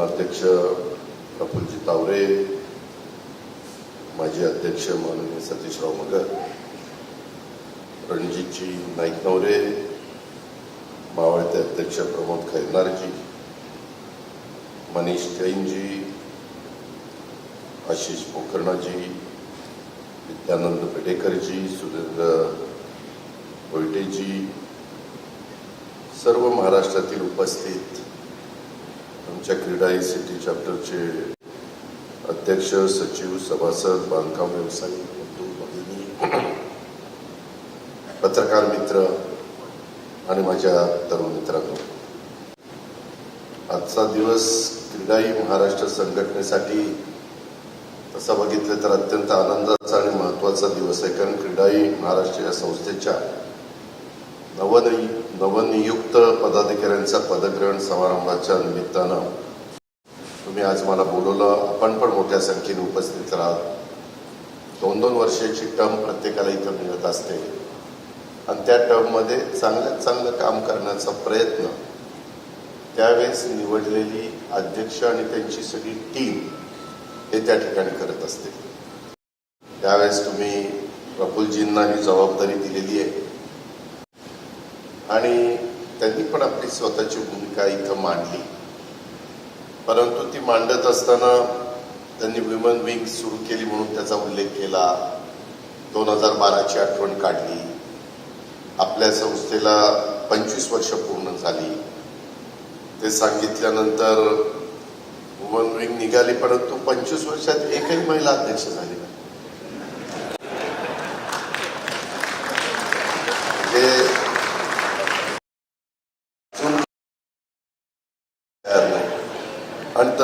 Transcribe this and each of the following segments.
अध्यक्ष प्रफुल्लजी तावरे माजी अध्यक्ष माननीय सतीशराव मगर रणजितजी नाईक नवरे मावळते अध्यक्ष प्रमोद खैरनारजी मनीष जैनजी आशिष पोखर्णाजी विद्यानंद पेडेकरजी सुरेंद्र कोयटेजी सर्व महाराष्ट्रातील उपस्थित आमच्या क्रीडा सिटी चॅप्टरचे अध्यक्ष सचिव सभासद बांधकाम व्यावसायिक बंधू भगिनी पत्रकार मित्र आणि माझ्या तरुण मित्रांनो. आजचा दिवस क्रीडाई महाराष्ट्र संघटनेसाठी तसा बघितलं तर अत्यंत आनंदाचा आणि महत्त्वाचा दिवस आहे. कारण क्रीडाई महाराष्ट्र या संस्थेच्या नवन नवनियुक्त पदाधिकाऱ्यांचा पदग्रहण समारंभाच्या निमित्तानं तुम्ही आज मला बोलवलं. आपण पण मोठ्या संख्येने उपस्थित राहत दोन दोन वर्षाची टर्म प्रत्येकाला इथं मिळत असते. आणि त्या टर्ममध्ये चांगल्यात चांगलं काम करण्याचा प्रयत्न त्यावेळेस निवडलेली अध्यक्ष आणि त्यांची सगळी टीम हे त्या ठिकाणी करत असते. त्यावेळेस तुम्ही प्रफुलजींना ही जबाबदारी दिलेली आहे. आणि त्यांनी पण आपली स्वतःची भूमिका इथं मांडली. परंतु ती मांडत असताना त्यांनी विमन विंग सुरू केली म्हणून त्याचा उल्लेख केला. दोन हजार बाराची आठवण काढली. आपल्या संस्थेला पंचवीस वर्ष पूर्ण झाली. ते सांगितल्यानंतर वुमन विंग निघाली परंतु पंचवीस वर्षात एकही महिला अध्यक्ष झाली नाही.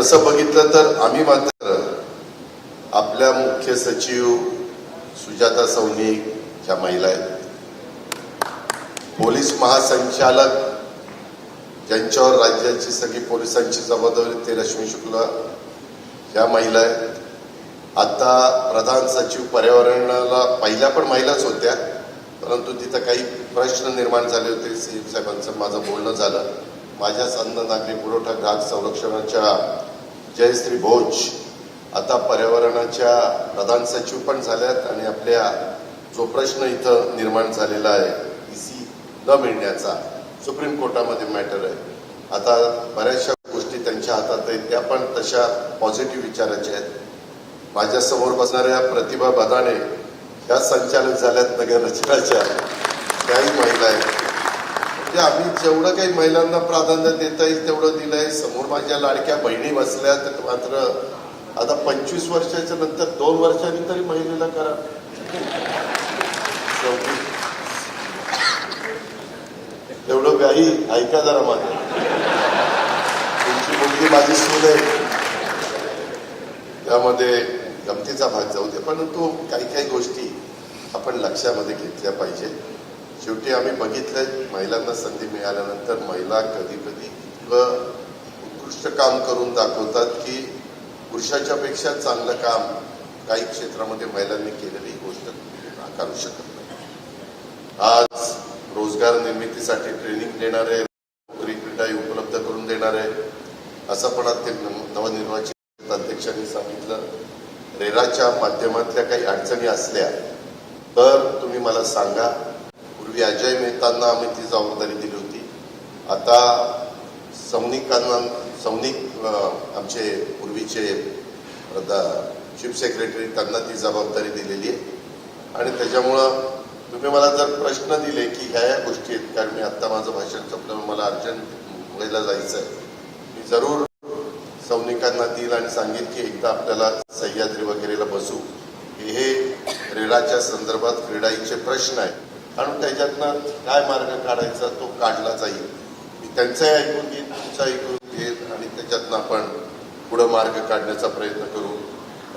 तसं बघितलं तर आम्ही मात्र आपल्या मुख्य सचिव सुजाता सौनिक ह्या महिला आहेत. पोलीस महासंचालक ज्यांच्यावर राज्याची सगळी पोलिसांची जबाबदारी ते रश्मी शुक्ला ह्या महिला आहेत. आता प्रधान सचिव पर्यावरणाला पहिल्या पण महिलाच होत्या परंतु तिथं काही प्रश्न निर्माण झाले होते. सीएम साहेबांचं माझं बोलणं झालं. माझ्याच अन्न नागरी पुरवठा ग्राहक संरक्षणाच्या जयश्री भोज आता पर्यावरणाच्या प्रधान सचिव पण झाल्यात आणि आपल्या जो प्रश्न इथं निर्माण झालेला आहे ईसी न मिळण्याचा सुप्रीम कोर्टामध्ये मॅटर आहे. आता बऱ्याचशा गोष्टी त्यांच्या हातात आहेत त्या पण तशा पॉझिटिव्ह विचाराच्या आहेत. माझ्यासमोर बसणाऱ्या प्रतिभा बदाने ह्या संचालक झाल्यात नगररचनाच्या त्याही महिला आहेत. म्हणजे आम्ही जेवढं काही महिलांना प्राधान्य देता येईल तेवढं दिलंय. समोर माझ्या लाडक्या बहिणी बसल्या तर मात्र आता पंचवीस वर्षाच्या नंतर दोन वर्षांनी तरी महिलेला करा. एवढं काही ऐका जरा माझं. तुमची मुलगी माझी सून. आहे त्यामध्ये गमतीचा भाग जाऊ दे परंतु काही काही गोष्टी आपण लक्षामध्ये घेतल्या पाहिजे शेवटी आम्ही बघितलं महिलांना संधी मिळाल्यानंतर महिला कधी कधी इतकं उत्कृष्ट काम करून दाखवतात की पुरुषाच्या पेक्षा चांगलं काम काही क्षेत्रामध्ये महिलांनी केलेली गोष्ट नाकारू शकत नाही. आज रोजगार निर्मितीसाठी ट्रेनिंग देणारे नोकरी क्रीडाही उपलब्ध करून देणारे असं पण नवनिर्वाचित अध्यक्षांनी सांगितलं. रेराच्या माध्यमातल्या काही अडचणी असल्या तर तुम्ही मला सांगा पूर्वी अजय मेहतांना आम्ही ती जबाबदारी दिली होती. आता सौनिकांना सौनिक आमचे पूर्वीचे चीफ सेक्रेटरी त्यांना ती जबाबदारी दिलेली आहे. आणि त्याच्यामुळं तुम्ही मला जर प्रश्न दिले की ह्या ह्या गोष्टी आहेत कारण मी आत्ता माझं भाषण संपलं मला अर्जंट मुंबईला जायचं आहे मी जरूर सौनिकांना देईल आणि सांगेन की एकदा आपल्याला सह्याद्री वगैरेला बसू. हे रेडाच्या संदर्भात क्रीडाईचे प्रश्न आहेत. आणि त्याच्यातनं काय मार्ग काढायचा तो काढला जाईल मी त्यांचंही ऐकून घेईन तुमचं ऐकून घेईन आणि त्याच्यातनं आपण पुढं मार्ग काढण्याचा प्रयत्न करू.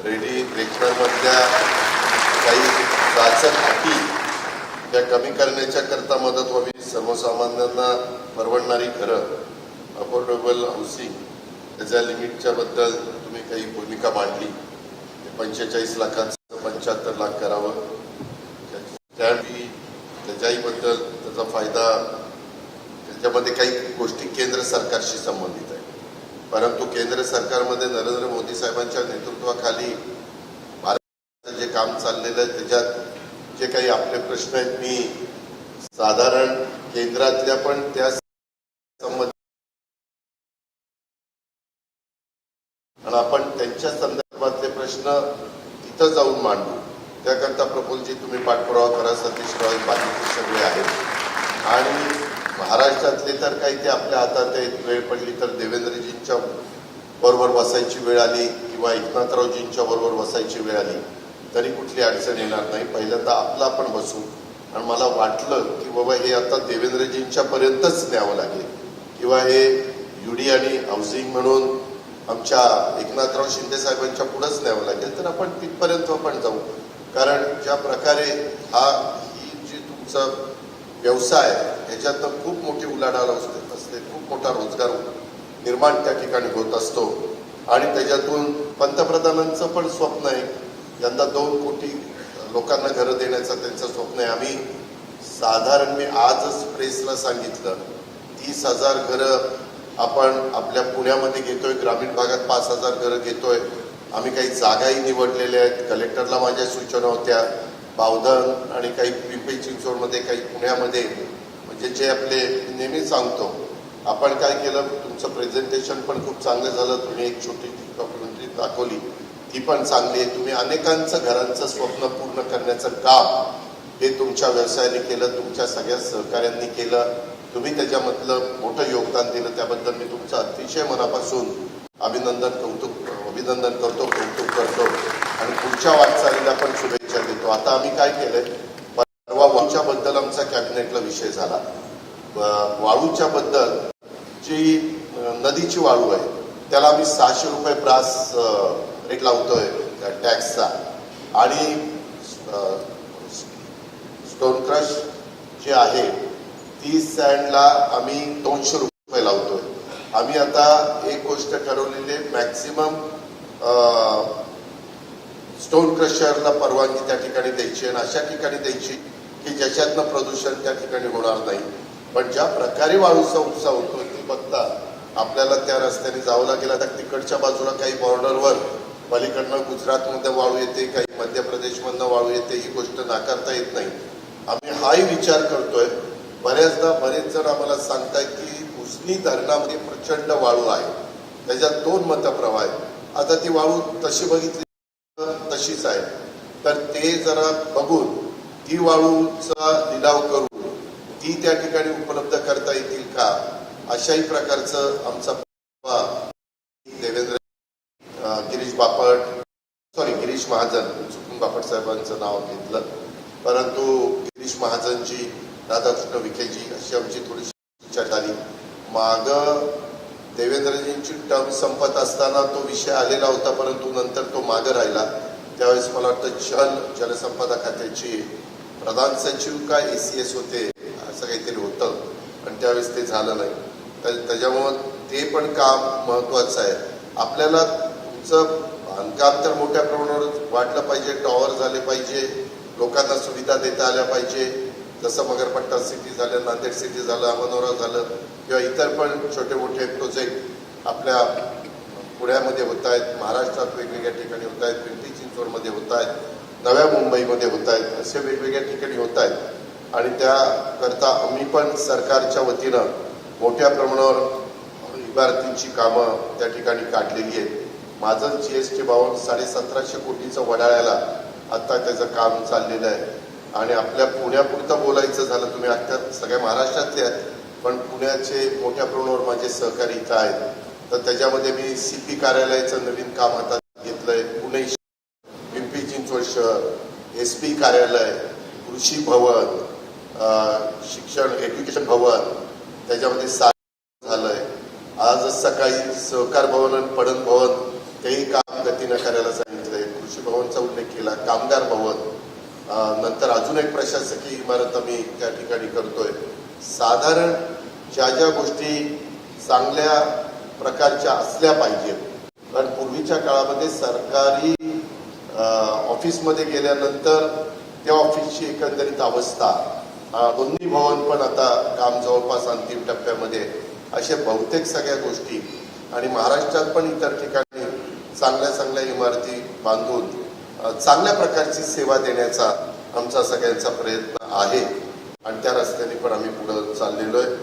रेडी रेखनामधल्या काही जाचक अटी त्या कमी करण्याच्या करता मदत व्हावी सर्वसामान्यांना परवडणारी घरं अफोर्डेबल हाऊसिंग त्याच्या लिमिटच्या बद्दल तुम्ही काही भूमिका मांडली. पंचेचाळीस लाखाचं पंच्याहत्तर लाख करावं त्यावेळी त्याच्याही बद्दल त्याचा फायदा त्याच्यामध्ये काही गोष्टी केंद्र सरकारशी संबंधित आहे. परंतु केंद्र सरकारमध्ये नरेंद्र मोदी साहेबांच्या नेतृत्वाखाली भारताचं जे काम चाललेलं आहे त्याच्यात जे काही आपले प्रश्न आहेत मी साधारण केंद्रातल्या पण त्या संबंध आणि आपण त्यांच्या संदर्भातले प्रश्न तिथं जाऊन मांडू. त्याकरता प्रफुलजी तुम्ही पाठपुरावा करा सतीश राव बाकीचे सगळे आहेत. आणि महाराष्ट्रातले तर काही ते आपल्या हातात आहेत. वेळ पडली तर देवेंद्रजींच्या बरोबर बसायची वेळ आली किंवा एकनाथरावजींच्या बरोबर बसायची वेळ आली. तरी कुठली अडचण येणार नाही. पहिल्यांदा आपला आपण बसू. आणि मला वाटलं की बाबा हे आता देवेंद्रजींच्या पर्यंतच न्यावं लागेल. किंवा हे युडी आणि हाऊसिंग म्हणून आमच्या एकनाथराव शिंदे साहेबांच्या पुढेच न्यावं लागेल. तर आपण तिथपर्यंत आपण जाऊ. कारण ज्या प्रकारे हा ही जी तुमचा व्यवसाय ह्याच्यात खूप मोठी उलाढाल असते असते खूप मोठा रोजगार निर्माण त्या ठिकाणी होत असतो. आणि त्याच्यातून पंतप्रधानांचं पण स्वप्न आहे. यंदा दोन कोटी लोकांना घरं देण्याचं त्यांचं स्वप्न आहे. आम्ही साधारण मी आजच प्रेसला सांगितलं तीस हजार घरं आपण आपल्या पुण्यामध्ये घेतोय ग्रामीण भागात पाच हजार घरं घेतोय. आम्ही काही जागाही निवडलेल्या आहेत. कलेक्टरला माझ्या सूचना होत्या. बावधन आणि काही पिंपरी चिंचवडमध्ये काही पुण्यामध्ये म्हणजे जे आपले नेहमी सांगतो आपण काय केलं तुमचं प्रेझेंटेशन पण खूप चांगलं झालं तुम्ही एक छोटी डॉक्युमेंटरी दाखवली ती पण चांगली आहे. तुम्ही अनेकांचं घरांचं स्वप्न पूर्ण करण्याचं काम हे तुमच्या व्यवसायाने केलं तुमच्या सगळ्या सहकार्यांनी केलं तुम्ही त्याच्यामधलं मोठं योगदान दिलं त्याबद्दल मी तुमचं अतिशय मनापासून अभिनंदन कौतुक अभिनंदन करतो कौतुक करतो. आणि पुढच्या वाटचालीला पण शुभेच्छा देतो आता आम्ही काय केलंय? परवा वाळूच्या बद्दल आमचा कॅबिनेटला विषय झाला. वाळूच्या बद्दल जी नदीची वाळू आहे त्याला आम्ही सहाशे रुपये ब्रास रेट लावतोय टॅक्सचा. आणि स्टोन क्रश जे आहे ती सँडला आम्ही दोनशे रुपये लावतोय. आम्ही आता एक गोष्ट ठरवलेली आहे मॅक्सिमम स्टोन क्रशरला परवानगी त्या ठिकाणी द्यायची आणि अशा ठिकाणी द्यायची की ज्याच्यातनं प्रदूषण त्या ठिकाणी होणार नाही. पण ज्या प्रकारे वाळूचा उपसा होतो ती बघता आपल्याला त्या रस्त्याने जावं लागेल. आता तिकडच्या बाजूला काही बॉर्डरवर पलीकडनं गुजरातमध्ये वाळू येते काही मध्य प्रदेशमधनं वाळू येते ही गोष्ट नाकारता येत नाही. आम्ही हाही विचार करतोय. बऱ्याचदा बरेच जण आम्हाला सांगतायत की उजनी धरणामध्ये प्रचंड वाळू आहे. त्याच्यात दोन मतप्रवाह आहेत. आता ती वाळू तशी बघितली तशीच आहे. तर ते जरा बघून ती वाळूचा लिलाव करून ती त्या ठिकाणी उपलब्ध करता येतील का? अशाही प्रकारचं आमचा देवेंद्र गिरीश बापट सॉरी गिरीश महाजन चुकून बापट साहेबांचं नाव घेतलं. परंतु गिरीश महाजनजी राधाकृष्ण विखेजी अशी आमची थोडीशी चर्चा झाली. माग देवेंद्रजींची टर्म संपत असताना तो विषय आलेला होता परंतु नंतर तो मागं राहिला. त्यावेळेस मला वाटतं जल जलसंपदा खात्याची प्रधान सचिव का एस होते असं काहीतरी होतं. आणि त्यावेळेस ते झालं नाही. तर त्याच्यामुळं ते पण काम महत्वाचं आहे. आपल्याला तुमचं बांधकाम तर मोठ्या प्रमाणावर वाटलं पाहिजे टॉवर झाले पाहिजे लोकांना सुविधा देता आल्या पाहिजे. जसं मगरपट्टा सिटी झालं नांदेड सिटी झालं अमनोरा झालं किंवा इतर पण छोटे मोठे प्रोजेक्ट आपल्या पुण्यामध्ये होत आहेत महाराष्ट्रात वेगवेगळ्या ठिकाणी होत आहेत पिंपरी चिंचवडमध्ये होत आहेत नव्या मुंबईमध्ये होत आहेत असे वेगवेगळ्या ठिकाणी होत आहेत. आणि त्याकरता आम्ही पण सरकारच्या वतीनं मोठ्या प्रमाणावर इमारतींची कामं त्या ठिकाणी काढलेली आहेत. माझं जी एस टी भावन साडे सतराशे कोटीचं वडाळ्याला आत्ता त्याचं काम चाललेलं आहे. आणि आपल्या पुण्यापुरतं बोलायचं झालं तुम्ही आत्ता सगळ्या महाराष्ट्रातले आहेत पण पुण्याचे मोठ्या प्रमाणावर माझे सहकारी इथं आहेत. तर त्याच्यामध्ये मी सीपी कार्यालयाचं नवीन काम हातात घेतलंय. पुणे पिंपरी चिंचवड शहर एस पी कार्यालय कृषी भवन शिक्षण एज्युकेशन भवन त्याच्यामध्ये सा झालंय. आज सकाळी सहकार भवन आणि पडन भवन तेही काम गतीनं करायला सांगितलंय. कृषी भवनचा उल्लेख केला कामगार भवन. नंतर अजून एक प्रशासकीय इमारत आम्ही त्या ठिकाणी करतोय. साधारण ज्या ज्या गोष्टी चांगल्या प्रकारच्या असल्या पाहिजेत. कारण पूर्वीच्या काळामध्ये सरकारी ऑफिसमध्ये गेल्यानंतर त्या ऑफिसची एकंदरीत अवस्था दोन्ही भवन पण आता काम जवळपास अंतिम टप्प्यामध्ये अशा बहुतेक सगळ्या गोष्टी आणि महाराष्ट्रात पण इतर ठिकाणी चांगल्या चांगल्या इमारती बांधून चांगल्या प्रकारची सेवा देण्याचा आमचा सगळ्यांचा प्रयत्न आहे. आणि त्या रस्त्याने पण आम्ही पुढे चाललेलो आहे.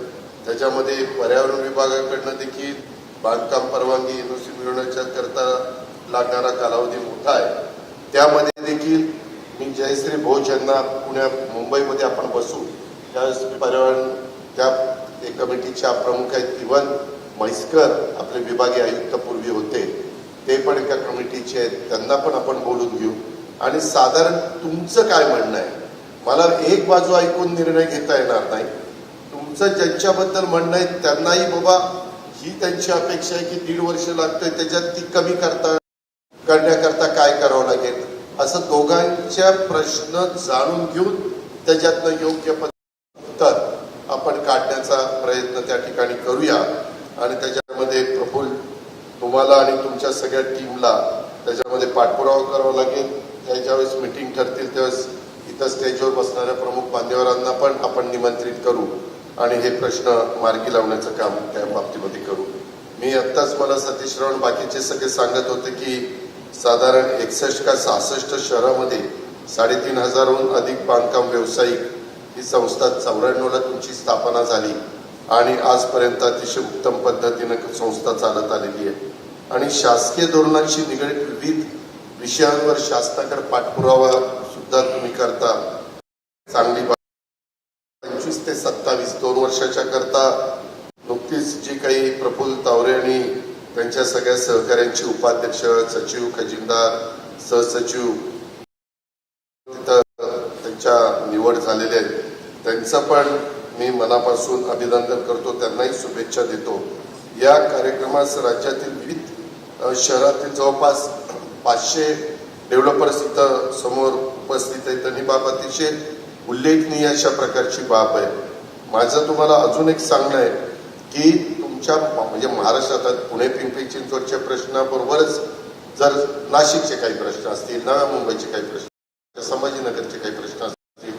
त्याच्यामध्ये पर्यावरण विभागाकडनं देखील बांधकाम परवानगी एनओसी मिळवण्याच्या करता लागणारा कालावधी मोठा आहे. त्यामध्ये देखील मी जयश्री भोज यांना पुण्या मुंबईमध्ये आपण बसू. त्यावेळेस पर्यावरण त्या कमिटीच्या प्रमुख आहेत इवन म्हैसकर आपले विभागीय आयुक्त पूर्वी होते. ते पण एका कमिटीचे आहेत. त्यांना पण आपण बोलून घेऊ. आणि साधारण तुमचं काय म्हणणं आहे? मला एक बाजू ऐकून निर्णय घेता येणार नाही. तुमचं ज्यांच्याबद्दल म्हणणं आहे त्यांनाही बाबा ही त्यांची अपेक्षा आहे की दीड वर्ष लागतंय त्याच्यात ती कमी करता करण्याकरता काय करावं लागेल? असं दोघांच्या प्रश्न जाणून घेऊन त्याच्यातनं योग्य उत्तर आपण काढण्याचा प्रयत्न त्या ठिकाणी करूया. आणि त्याच्यामध्ये प्रफुल्ल तुम्हाला आणि तुमच्या सगळ्या टीमला त्याच्यामध्ये पाठपुरावा करावा लागेल. त्याच्या वेळेस मिटिंग ठरतील त्यावेळेस इथं स्टेजवर बसणाऱ्या प्रमुख मान्यवरांना पण आपण निमंत्रित करू आणि हे प्रश्न मार्गी लावण्याचं काम त्या बाबतीमध्ये करू. मी आत्ताच मला सतीश रावण बाकीचे सगळे सांगत होते की साधारण एकसष्ट का सहासष्ट शहरामध्ये साडेतीन हजारहून अधिक बांधकाम व्यावसायिक ही संस्था चौऱ्याण्णवला तुमची स्थापना झाली आणि आजपर्यंत अतिशय उत्तम पद्धतीनं संस्था चालत आलेली आहे. आणि शासकीय धोरणांशी निगडीत विविध विषयांवर शासनाकडे पाठपुरावा सुद्धा तुम्ही करता. चांगली पंचवीस ते सत्तावीस दोन वर्षाच्या करता. नुकतीच जी काही प्रफुल्ल तावरे आणि त्यांच्या सगळ्या सहकाऱ्यांची उपाध्यक्ष सचिव खजिनदार सहसचिव तिथं त्यांच्या निवड झालेल्या आहेत. त्यांचं पण मी मनापासून अभिनंदन करतो. त्यांनाही शुभेच्छा देतो. या कार्यक्रमास राज्यातील विविध शहरातील जवळपास पाचशे डेव्हलपर्स इथं समोर उपस्थित आहेत आणि ही बाब अतिशय उल्लेखनीय अशा प्रकारची बाब आहे. माझं तुम्हाला अजून एक सांगणं आहे की तुमच्या म्हणजे महाराष्ट्रात पुणे पिंपरी चिंचवडच्या प्रश्नाबरोबरच जर नाशिकचे काही प्रश्न असतील नव्या मुंबईचे काही प्रश्न संभाजीनगरचे काही प्रश्न असतील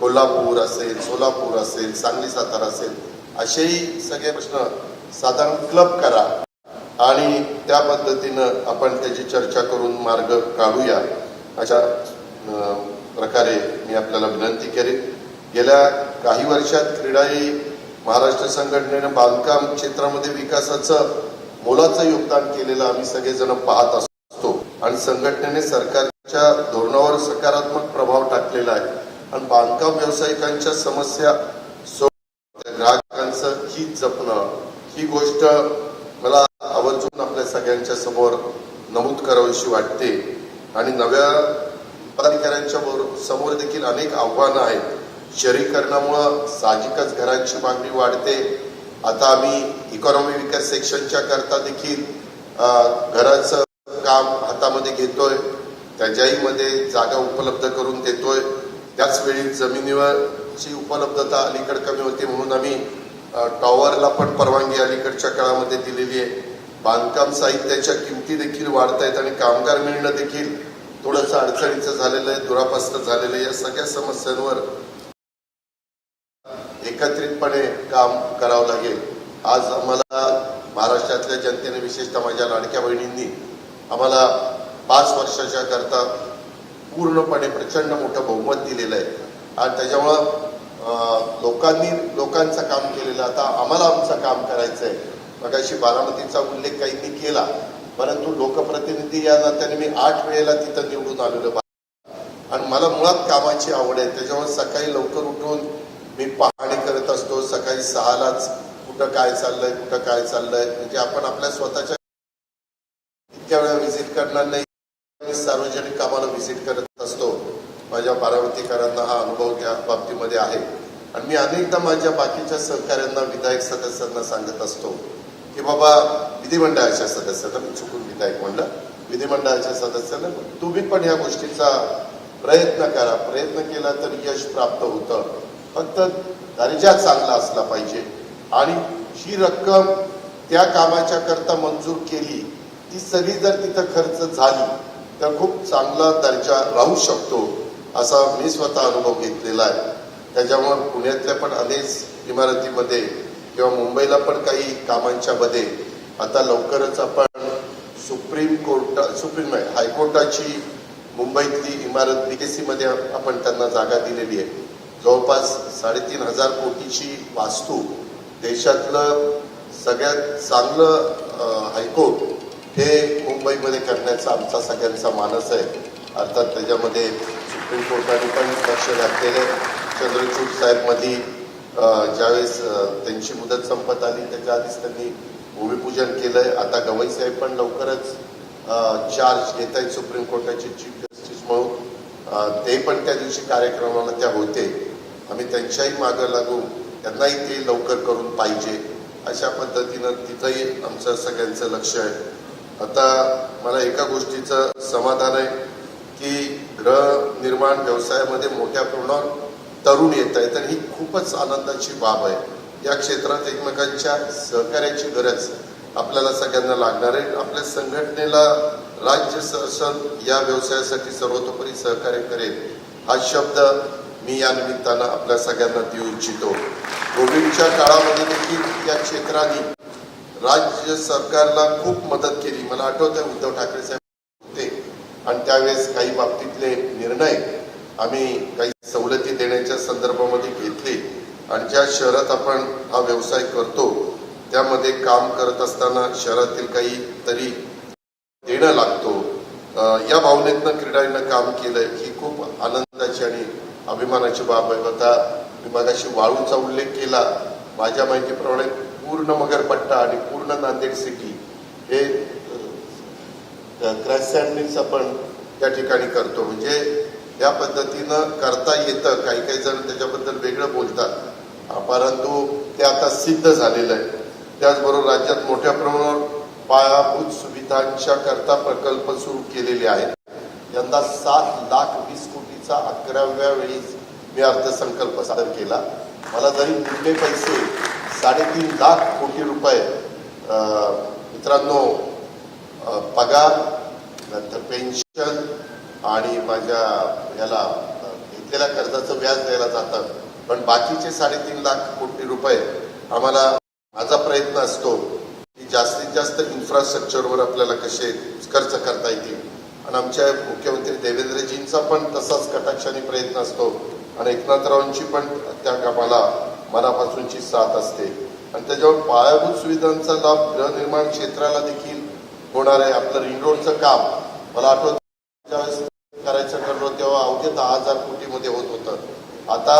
कोल्हापूर असेल सोलापूर असेल सांगली सातारा असेल असेही सगळे प्रश्न साधारण क्लब करा. आणि त्या पद्धतीनं आपण त्याची चर्चा करून मार्ग काढूया. अशा प्रकारे मी आपल्याला विनंती करेन गेल्या काही वर्षात क्रीडा ही महाराष्ट्र संघटनेनं बांधकाम क्षेत्रामध्ये विकासाचं मोलाचं योगदान केलेलं आम्ही सगळेजण पाहत असतो. आणि संघटनेने सरकारच्या धोरणावर सकारात्मक प्रभाव टाकलेला आहे. आणि बांधकाम व्यावसायिकांच्या समस्या ग्राहकांचं हित जपणं ही गोष्ट मला आवर्जून आपल्या सगळ्यांच्या समोर नमूद करावीशी वाटते. आणि नव्या पदाधिकाऱ्यांच्या बरोबर समोर देखील अनेक आव्हानं आहेत. शहरीकरणामुळं साहजिकच घरांची मागणी वाढते. आता आम्ही इकॉनॉमी विकास सेक्शनच्या करता देखील घराचं काम हातामध्ये घेतोय. त्याच्याही मध्ये जागा उपलब्ध करून देतोय. त्याच वेळी जमिनीवरची उपलब्धता अलीकड कमी होते म्हणून आम्ही टॉवरला पण परवानगी अलीकडच्या काळामध्ये दिलेली आहे. बांधकाम साहित्याच्या किमती देखील वाढत आहेत आणि कामगार मिळणं देखील थोडंसं अडचणीचं झालेलं आहे दुरापास्त झालेलं आहे. या सगळ्या समस्यांवर एकत्रितपणे काम करावं लागेल. आज आम्हाला महाराष्ट्रातल्या जनतेने विशेषतः माझ्या लाडक्या बहिणींनी आम्हाला पाच वर्षाच्या करता पूर्णपणे प्रचंड मोठं बहुमत दिलेलं आहे. आणि त्याच्यामुळं लोकांनी लोकांचं काम केलेलं आता आम्हाला आमचं काम करायचं आहे मगाशी बारामतीचा उल्लेख काहींनी केला परंतु लोकप्रतिनिधी या नात्याने मी आठ वेळेला तिथं निवडून आलेलो आणि मला मुळात कामाची आवड आहे. त्याच्यामुळे सकाळी लवकर उठून मी पाहणी करत असतो. सकाळी सहालाच कुठं काय चाललंय कुठं काय चाललंय. म्हणजे आपण आपल्या स्वतःच्या इतक्या वेळा व्हिजिट करणार नाही. मी सार्वजनिक कामाला व्हिजिट करत असतो. माझ्या बारामतीकरांना हा अनुभव त्या बाबतीमध्ये आहे. आणि मी अनेकदा माझ्या बाकीच्या सहकाऱ्यांना विधायक सदस्यांना सांगत असतो. की बाबा विधिमंडळाच्या सदस्यांना मी चुकून विधायक म्हणलं विधिमंडळाच्या सदस्यांना तुम्ही पण या गोष्टीचा प्रयत्न करा. प्रयत्न केला तर यश प्राप्त होतं. फक्त दर्जा चांगला असला पाहिजे. आणि ही रक्कम त्या कामाच्या करता मंजूर केली ती सगळी जर तिथं खर्च झाली तर खूप चांगला दर्जा राहू शकतो असा मी स्वतः अनुभव घेतलेला आहे. त्याच्यामुळे पुण्यातल्या पण अनेक इमारतीमध्ये किंवा मुंबईला पण काही कामांच्या मध्ये आता लवकरच आपण सुप्रीम कोर्ट सुप्रीम हायकोर्टाची मुंबईतली इमारत बीकेसी मध्ये आपण त्यांना जागा दिलेली आहे. जवळपास साडेतीन हजार कोटीची वास्तू देशातलं सगळ्यात चांगलं हायकोर्ट हे मुंबईमध्ये करण्याचा आमचा सगळ्यांचा मानस आहे. अर्थात त्याच्यामध्ये सुप्रीम कोर्टाने पण लक्ष घातलेलं आहे. चंद्रचूड साहेबमधली ज्यावेळेस त्यांची मुदत संपत आली त्याच्या आधीच त्यांनी भूमिपूजन केलंय. आता गवई साहेब पण लवकरच चार्ज घेत आहेत सुप्रीम कोर्टाचे चीफ जस्टिस म्हणून. ते पण त्या दिवशी कार्यक्रमाला त्या होते. आम्ही त्यांच्याही मागं लागू त्यांनाही ते लवकर करून पाहिजे. अशा पद्धतीनं तिथंही आमचं सगळ्यांचं लक्ष आहे. आता मला एका गोष्टीचं समाधान आहे की गृहनिर्माण व्यवसायामध्ये मोठ्या प्रमाणावर तरुण येत आहेत. आणि ही खूपच आनंदाची बाब आहे. या क्षेत्रात एकमेकांच्या सहकार्याची गरज आपल्याला सगळ्यांना लागणार आहे. आपल्या संघटनेला राज्य शासन या व्यवसायासाठी सर्वतोपरी सहकार्य करेल हा शब्द मी या निमित्तानं आपल्या सगळ्यांना देऊ इच्छितो. कोविडच्या काळामध्ये देखील या क्षेत्राने राज्य सरकारला खूप मदत केली. मला आठवतं आहे उद्धव ठाकरे साहेब होते. आणि त्यावेळेस काही बाबतीतले निर्णय आम्ही काही सवलती देण्याच्या संदर्भामध्ये घेतले आणि ज्या शहरात आपण हा व्यवसाय करतो त्यामध्ये काम करत असताना शहरातील काही तरी देणं लागतो. या भावनेतनं क्रीडाईनं काम केलंय ही खूप आनंदाची आणि अभिमानाची बाब आहे. आता मी मगाशी वाळूचा उल्लेख केला. माझ्या माहितीप्रमाणे पूर्ण मगरपट्टा आणि पूर्ण नांदेड सिटी हे क्रॅश आपण त्या ठिकाणी करतो. म्हणजे या पद्धतीनं करता येतं. काही काही जण त्याच्याबद्दल वेगळं बोलतात. परंतु ते आता सिद्ध झालेलं आहे. त्याचबरोबर राज्यात मोठ्या प्रमाणावर पायाभूत सुविधांच्या करता प्रकल्प सुरू केलेले आहेत. यंदा सात लाख वीस कोटीचा अकराव्या वेळी मी अर्थसंकल्प सादर केला. मला जरी निम्मे पैसे साडेतीन लाख कोटी रुपये मित्रांनो पगार नंतर पेन्शन आणि माझ्या याला घेतलेल्या कर्जाचं व्याज द्यायला जातं पण बाकीचे साडेतीन लाख कोटी रुपये आम्हाला माझा प्रयत्न असतो की जास्तीत जास्त इन्फ्रास्ट्रक्चरवर आपल्याला कसे खर्च करता येतील. आणि आमच्या मुख्यमंत्री देवेंद्रजींचा पण तसाच कटाक्षाने प्रयत्न असतो. आणि एकनाथरावांची पण त्या कामाला मनापासूनची साथ असते. आणि त्याच्यावर पायाभूत सुविधांचा लाभ गृहनिर्माण क्षेत्राला देखील होणार आहे. आपलं रिंग रोडचं काम मला आठवत ज्यावेळेस करायचं ठरलो तेव्हा अवघे दहा हजार कोटीमध्ये होत होतं. आता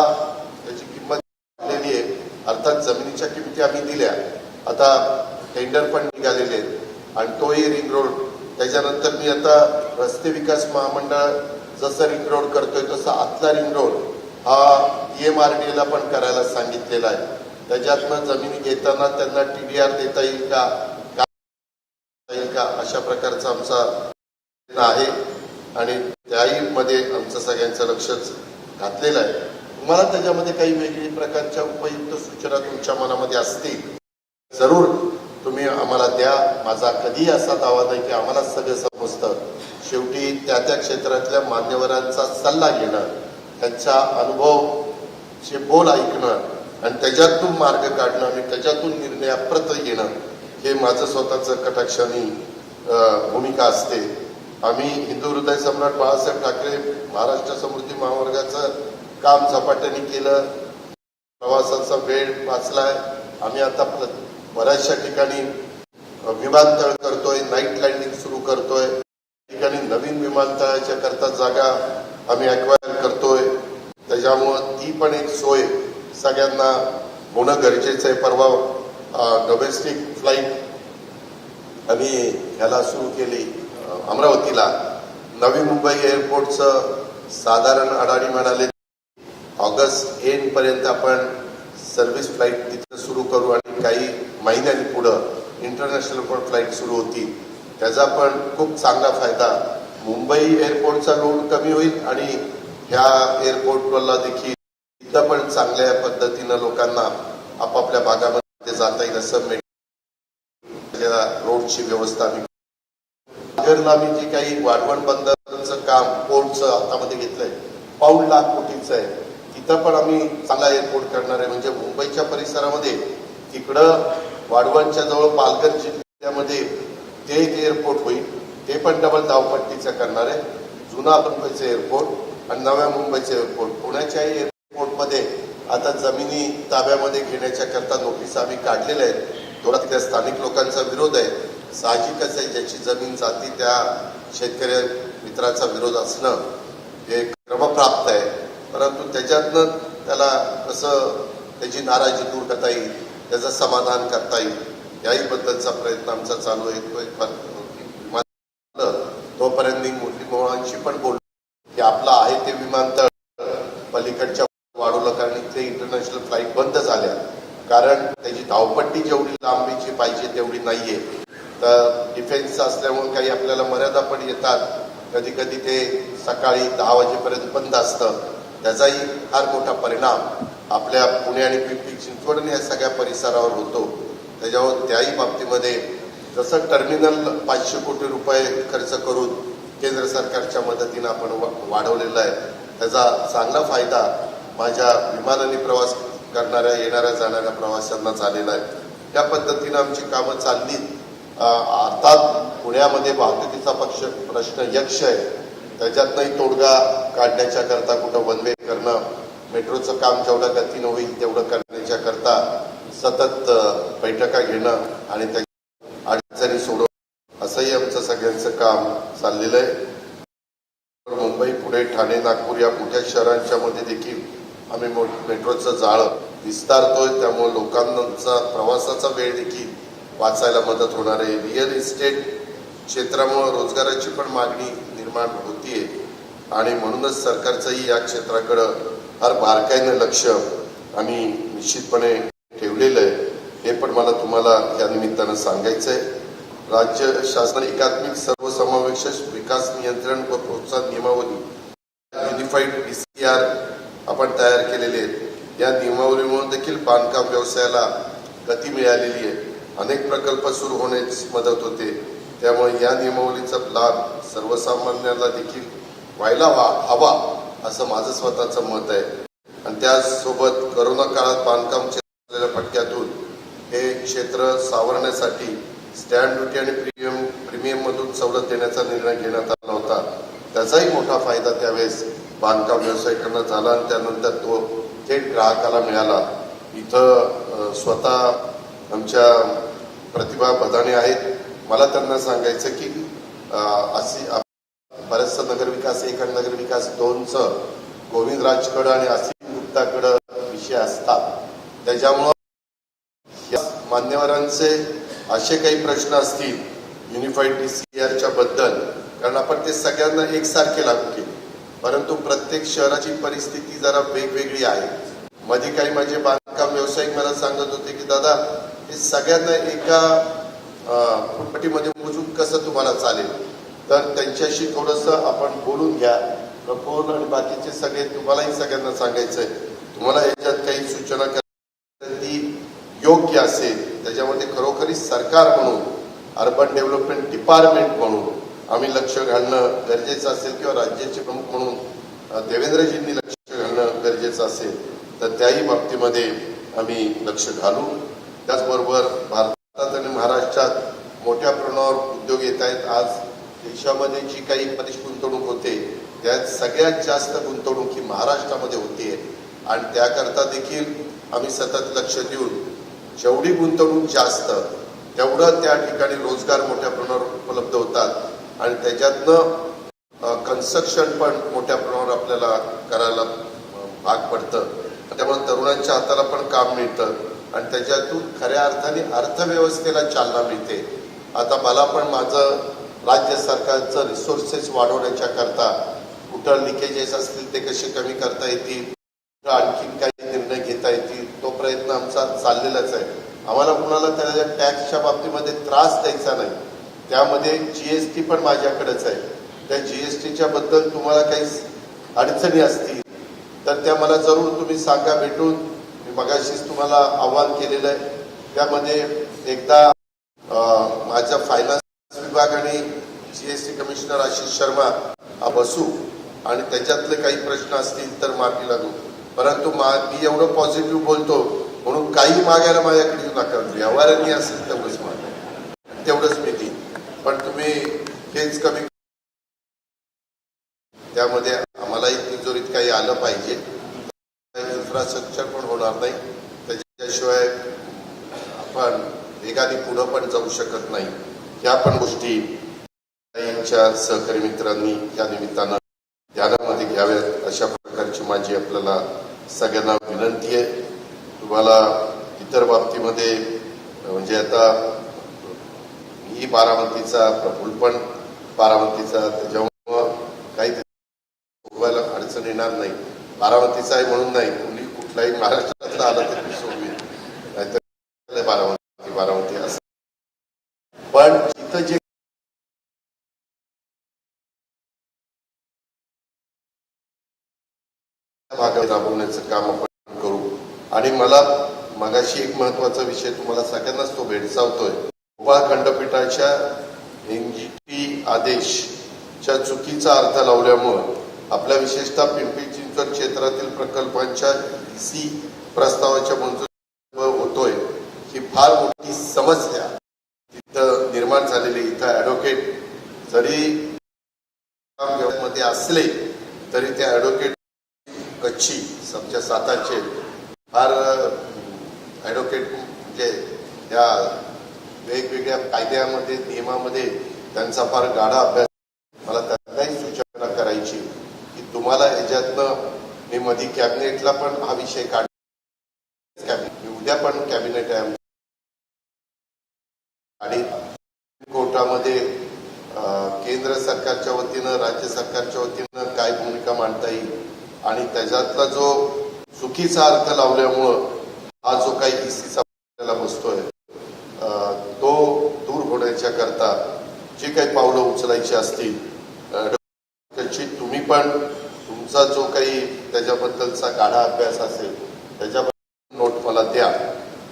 त्याची किंमत वाढलेली आहे. अर्थात जमिनीच्या किमती आम्ही दिल्या. आता टेंडर पण निघालेले आहेत. आणि तोही रिंग रोड त्याच्यानंतर मी आता रस्ते विकास महामंडळ जसं रिंग रोड करतोय तसं आतला रिंग रोड हा ई एम आर ला पण करायला सांगितलेला आहे. त्याच्यातनं जमिनी घेताना त्यांना टीडीआर देता येईल का? का देता येईल का? अशा प्रकारचा आमचा आहे. आणि त्याही मध्ये आमचं सगळ्यांचं लक्षच घातलेलं आहे. तुम्हाला त्याच्यामध्ये काही वेगळी प्रकारच्या उपयुक्त सूचना तुमच्या मनामध्ये असतील जरूर तुम्ही आम्हाला द्या. माझा कधीही असा दावा नाही की आम्हाला सगळं समजतं. शेवटी त्या त्या क्षेत्रातल्या मान्यवरांचा सल्ला घेणं त्यांचा अनुभवचे बोल ऐकणं आणि त्याच्यातून मार्ग काढणं आणि त्याच्यातून निर्णयाप्रत येणं हे माझं स्वतःचं कटाक्षाने भूमिका असते. आम्ही हिंदू हृदय सम्राट बाळासाहेब ठाकरे महाराष्ट्र समृद्धी महामार्गाचं काम झपाट्याने केलं. प्रवासाचा वेळ वाचलाय. आम्ही आता प्र- बऱ्याचशा ठिकाणी विमानतळ करतोय नाईट लँडिंग सुरू करतोय. ठिकाणी नवीन विमानतळाच्या करता जागा आम्ही अक्वायर करतोय. त्याच्यामुळं ती पण एक सोय सगळ्यांना होणं गरजेचं आहे. परवा डोमेस्टिक फ्लाईट आम्ही ह्याला सुरू केली. अमरावतीला. नवी मुंबई एअरपोर्टचं साधारण अडाणी म्हणाले. ऑगस्ट एंड पर्यंत आपण सर्व्हिस फ्लाईट तिथं सुरू करू आणि काही महिन्यांनी पुढं इंटरनॅशनल पण फ्लाईट सुरू होती त्याचा पण खूप चांगला फायदा मुंबई एअरपोर्टचा लोड कमी होईल आणि ह्या एअरपोर्टवरला देखील तिथं पण चांगल्या पद्धतीनं लोकांना आपापल्या भागामध्ये जाता येईल असं मेट्रो रोडची व्यवस्था आम्ही पालघरला मी जे काही वाढवण बंदरचं काम पोर्टचं हातामध्ये घेतलंय पाऊण लाख कोटीचं आहे तिथं पण आम्ही चांगला एअरपोर्ट करणार आहे. म्हणजे मुंबईच्या परिसरामध्ये तिकडं वाढवणच्या जवळ पालघर जिल्ह्यामध्ये ते एक एअरपोर्ट होईल ते पण डबल धावपट्टीचं करणार आहे. जुना मुंबईचं एअरपोर्ट आणि नव्या मुंबईचं एअरपोर्ट पुण्याच्याही एअरपोर्टमध्ये आता जमिनी ताब्यामध्ये घेण्याच्या करता नोटीस आम्ही काढलेल्या आहेत. थोडा तिथे स्थानिक लोकांचा विरोध आहे. साहजिकच आहे ज्याची जमीन जाती त्या शेतकरी मित्राचा विरोध असणं हे क्रमप्राप्त आहे. परंतु त्याच्यातनं त्याला कसं त्याची नाराजी दूर करता येईल त्याचं समाधान करता येईल याही बद्दलचा प्रयत्न आमचा चालू आहे. तो एक तोपर्यंत मी मुरली पण बोललो. की आपलं आहे ते विमानतळ पलीकडच्या वाढवलं कारण इथे इंटरनॅशनल फ्लाईट बंद झाल्या. कारण त्याची धावपट्टी जेवढी लांबीची पाहिजे तेवढी नाहीये. तर डिफेन्स असल्यामुळे काही आपल्याला मर्यादा पण येतात. कधी कधी ते सकाळी दहा वाजेपर्यंत बंद असतं. त्याचाही फार मोठा परिणाम आपल्या पुणे आणि पिंपरी चिंचवड या सगळ्या परिसरावर होतो. त्याच्यावर त्याही बाबतीमध्ये जसं टर्मिनल पाचशे कोटी रुपये खर्च करून केंद्र सरकारच्या मदतीनं आपण वाढवलेलं वाढवलेला आहे. त्याचा चांगला फायदा माझ्या विमानाने प्रवास करणाऱ्या येणाऱ्या जाणाऱ्या प्रवाशांना झालेला आहे. त्या पद्धतीनं आमची कामं चालली. आता पुण्यामध्ये वाहतुकीचा पक्ष प्रश्न यक्ष आहे. त्याच्यातनंही तोडगा काढण्याच्या करता कुठं वन वे करणं मेट्रोचं काम जेवढं गतीनं होईल तेवढं करण्याच्या करता सतत बैठका घेणं आणि त्या अडचणी सोडवणं असंही आमचं सगळ्यांचं काम चाललेलं आहे. मुंबई पुणे ठाणे नागपूर या मोठ्या शहरांच्या मध्ये देखील आम्ही मो- मेट्रोचं जाळं विस्तारतोय. त्यामुळे लोकांचा प्रवासाचा वेळ देखील वाचायला मदत होणार आहे. रिअल इस्टेट क्षेत्रामुळं रोजगाराची पण मागणी निर्माण होतीये. आणि म्हणूनच सरकारचंही या क्षेत्राकडं फार बारकाईनं लक्ष आम्ही निश्चितपणे ठेवलेलं आहे. हे पण मला तुम्हाला या निमित्तानं सांगायचं आहे राज्य शासन एकात्मिक सर्वसमावेशक विकास नियंत्रण व प्रोत्साहन नियमावली युनिफाईड डीसीआर आपण तयार केलेले आहेत. या नियमावलीमुळे देखील बांधकाम व्यवसायाला गती मिळालेली आहे. अनेक प्रकल्प सुरू होण्यास मदत होते. त्यामुळे या नियमावलीचा लाभ सर्वसामान्यांना देखील व्हायला हवा हवा असं माझं स्वतःचं मत आहे. आणि त्याचसोबत करोना काळात बांधकाम क्षेत्रातल्या फटक्यातून हे क्षेत्र सावरण्यासाठी स्टॅम्प ड्युटी आणि प्रीमियम प्रीमियम मधून सवलत देण्याचा निर्णय घेण्यात आला होता. त्याचाही मोठा फायदा त्यावेळेस बांधकाम व्यावसायिकांना झाला आणि त्यानंतर तो थेट ग्राहकाला मिळाला. इथं स्वतः आमच्या प्रतिभा बदाणे आहेत. मला त्यांना सांगायचं की अशी बऱ्याचसा नगरविकास एक आणि नगरविकास दोनचं गोविंदराजकडं आणि असीम गुप्ताकडं विषय असतात. त्याच्यामुळं या मान्यवरांचे असे काही प्रश्न असतील युनिफाईड डीसीआरच्या बद्दल कारण आपण ते सगळ्यांना एकसारखे लागू केले. परंतु प्रत्येक शहराची परिस्थिती जरा वेगवेगळी आहे. मध्ये काही माझे बांधकाम व्यावसायिक मला सांगत होते की दादा हे सगळ्यांना एका फुटपटीमध्ये फुटपट्टीमध्ये मोजून कसं तुम्हाला चालेल? तर त्यांच्याशी थोडस आपण बोलून घ्या. प्रफुल्ल आणि बाकीचे सगळे तुम्हालाही सगळ्यांना सांगायचंय. तुम्हाला याच्यात काही सूचना ती योग्य असेल त्याच्यामध्ये खरोखरी सरकार म्हणून अर्बन डेव्हलपमेंट डिपार्टमेंट म्हणून आम्ही लक्ष घालणं गरजेचं असेल किंवा राज्याचे प्रमुख म्हणून देवेंद्रजींनी लक्ष घालणं गरजेचं असेल तर त्याही बाबतीमध्ये आम्ही लक्ष घालू त्याचबरोबर भारतात आणि महाराष्ट्रात मोठ्या प्रमाणावर उद्योग येत आहेत. आज देशामध्ये जी काही परिश गुंतवणूक होते त्यात सगळ्यात जास्त गुंतवणूक ही महाराष्ट्रामध्ये होतीये आणि त्याकरता देखील आम्ही सतत लक्ष देऊन जेवढी गुंतवणूक जास्त तेवढं त्या ठिकाणी रोजगार मोठ्या प्रमाणावर उपलब्ध होतात. आणि त्याच्यातनं कन्स्ट्रक्शन पण मोठ्या प्रमाणावर आपल्याला करायला भाग पडतं. त्यामुळे तरुणांच्या हाताला पण काम मिळतं. आणि त्याच्यातून खऱ्या अर्थाने अर्थव्यवस्थेला चालना मिळते. आता मला पण माझं राज्य सरकारचं रिसोर्सेस वाढवण्याच्या करता कुठं लिकेजेस असतील ते कसे कमी करता येतील आणखीन काही निर्णय घेता येतील तो प्रयत्न आमचा चाललेलाच आहे. आम्हाला कुणाला त्याच्या टॅक्सच्या बाबतीमध्ये त्रास द्यायचा नाही. त्यामध्ये जीएसटी पण माझ्याकडेच आहे. त्या जीएसटीच्या बद्दल तुम्हाला काही अडचणी असतील तर त्या मला जरूर तुम्ही सांगा भेटून मी मगाशीच तुम्हाला आव्हान केलेलं आहे. त्यामध्ये एकदा माझ्या फायनान्स विभाग आणि जीएसटी कमिशनर आशिष शर्मा हा बसू आणि त्याच्यातले काही प्रश्न असतील तर मार्गी लागू परंतु मा मी एवढं पॉझिटिव्ह बोलतो म्हणून काही मागायला माझ्याकडे येऊ नका. व्यवहारांनी असेल तेवढंच मागा. तेवढंच मी देईन. पण तुम्ही हेच कमी त्यामध्ये आम्हालाही तिजोरीत काही आलं पाहिजे. पण होणार नाही. त्याच्याशिवाय आपण वेगाने पुढं पण जाऊ शकत नाही. ह्या पण गोष्टी यांच्या सहकारी मित्रांनी या निमित्तानं ध्यानामध्ये घ्याव्यात. अशा प्रकारची माझी आपल्याला सगळ्यांना विनंती आहे. तुम्हाला इतर बाबतीमध्ये म्हणजे आता मी बारामतीचा प्रफुल पण बारामतीचा त्याच्यामुळं काही अडचण येणार नाही. बारामतीचा आहे म्हणून नाही. कुणी कुठलाही महाराष्ट्रातला आला तर मी नाहीतर बारामती बारामती असं. पण तिथं जे भागात राबवण्याचं काम आपण करू. आणि मला मगाशी एक महत्त्वाचा विषय तुम्हाला सगळ्यांनाच तो भेडसावतोय. भोपाळ खंडपीठाच्या एनजीटी आदेशच्या चुकीचा अर्थ लावल्यामुळं आपल्या विशेषतः पिंपरी चिंचवड क्षेत्रातील प्रकल्पांच्या सी प्रस्तावाच्या मंजूर होतोय ही फार मोठी समस्या तिथं निर्माण झालेली इथं ऍडव्होकेट जरी मध्ये असले तरी त्या ऍडव्होकेट कच्छी समजा साताचे फार ऍडव्होकेट म्हणजे या वेगवेगळ्या कायद्यामध्ये नियमामध्ये त्यांचा फार गाढा अभ्यास मला त्यांनाही सूचना तुम्हाला याच्यातनं मी मधी कॅबिनेटला पण हा विषय काढ मी उद्या पण कॅबिनेट आहे आणि कोर्टामध्ये केंद्र सरकारच्या वतीनं राज्य सरकारच्या वतीनं काय भूमिका मांडता येईल? आणि त्याच्यातला जो चुकीचा अर्थ लावल्यामुळं हा जो काही इसीचा आपल्याला बसतोय तो दूर होण्याच्या करता जे काही पावलं उचलायची असतील त्याची तुम्ही पण तुमचा जो काही त्याच्याबद्दलचा गाढा अभ्यास असेल त्याच्याबद्दल नोट मला द्या.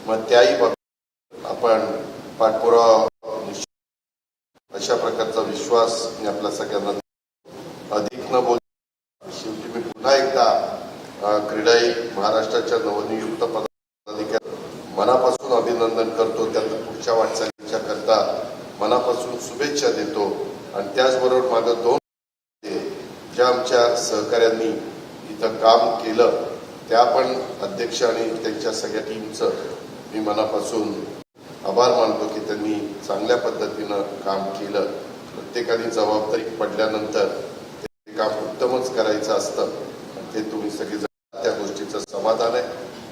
मग त्याही बाबतीत आपण पाठपुरावा अशा प्रकारचा विश्वास मी आपल्या सगळ्यांना अधिक न बोल शेवटी मी पुन्हा एकदा क्रीडाई महाराष्ट्राच्या नवनियुक्त पदाधिकारी मनापासून अभिनंदन करतो. त्यांना पुढच्या वाटचालीच्या करता मनापासून शुभेच्छा देतो. आणि त्याचबरोबर माझं दोन सहकाऱ्यांनी इथं काम केलं त्या पण अध्यक्ष आणि त्यांच्या सगळ्या टीमचं मी मनापासून आभार मानतो की त्यांनी चांगल्या पद्धतीनं काम केलं. प्रत्येकाने जबाबदारी पडल्यानंतर ते काम उत्तमच करायचं असतं. ते तुम्ही सगळेजण त्या गोष्टीचं समाधान आहे.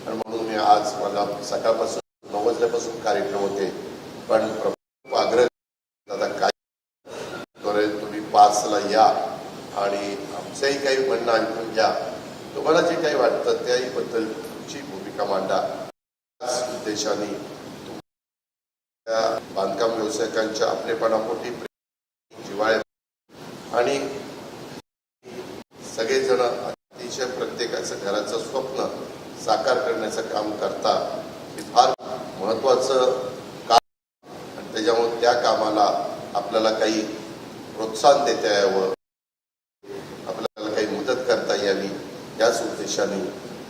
आणि म्हणून मी आज मला सकाळपासून नऊ वाजल्यापासून कार्यक्रम होते. पण आग्रह दादा काय? तुम्ही पाचला या आणि आमचंही काही म्हणणं ऐकून घ्या. तुम्हाला जे काही वाटतं त्याही बद्दल तुमची भूमिका मांडा. त्याच उद्देशाने बांधकाम व्यावसायिकांच्या आपलेपणापोटी जिवाळ्या आणि सगळेजण अतिशय प्रत्येकाचं घराचं स्वप्न साकार करण्याचं काम करता हे फार महत्वाचं काम आणि त्याच्यामुळे त्या कामाला आपल्याला काही प्रोत्साहन देता यावं आपल्याला काही मदत करता यावी याच उद्देशाने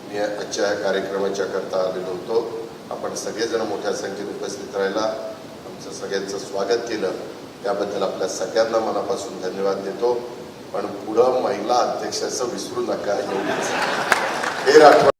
मी आजच्या या कार्यक्रमाच्या करता आलेलो होतो. आपण सगळेजण मोठ्या संख्येत उपस्थित राहिला. आमचं सगळ्यांचं स्वागत केलं. त्याबद्दल आपल्या सगळ्यांना मनापासून धन्यवाद देतो. पण पुढं महिला अध्यक्षाचं विसरू नका एवढीच. हे राठवा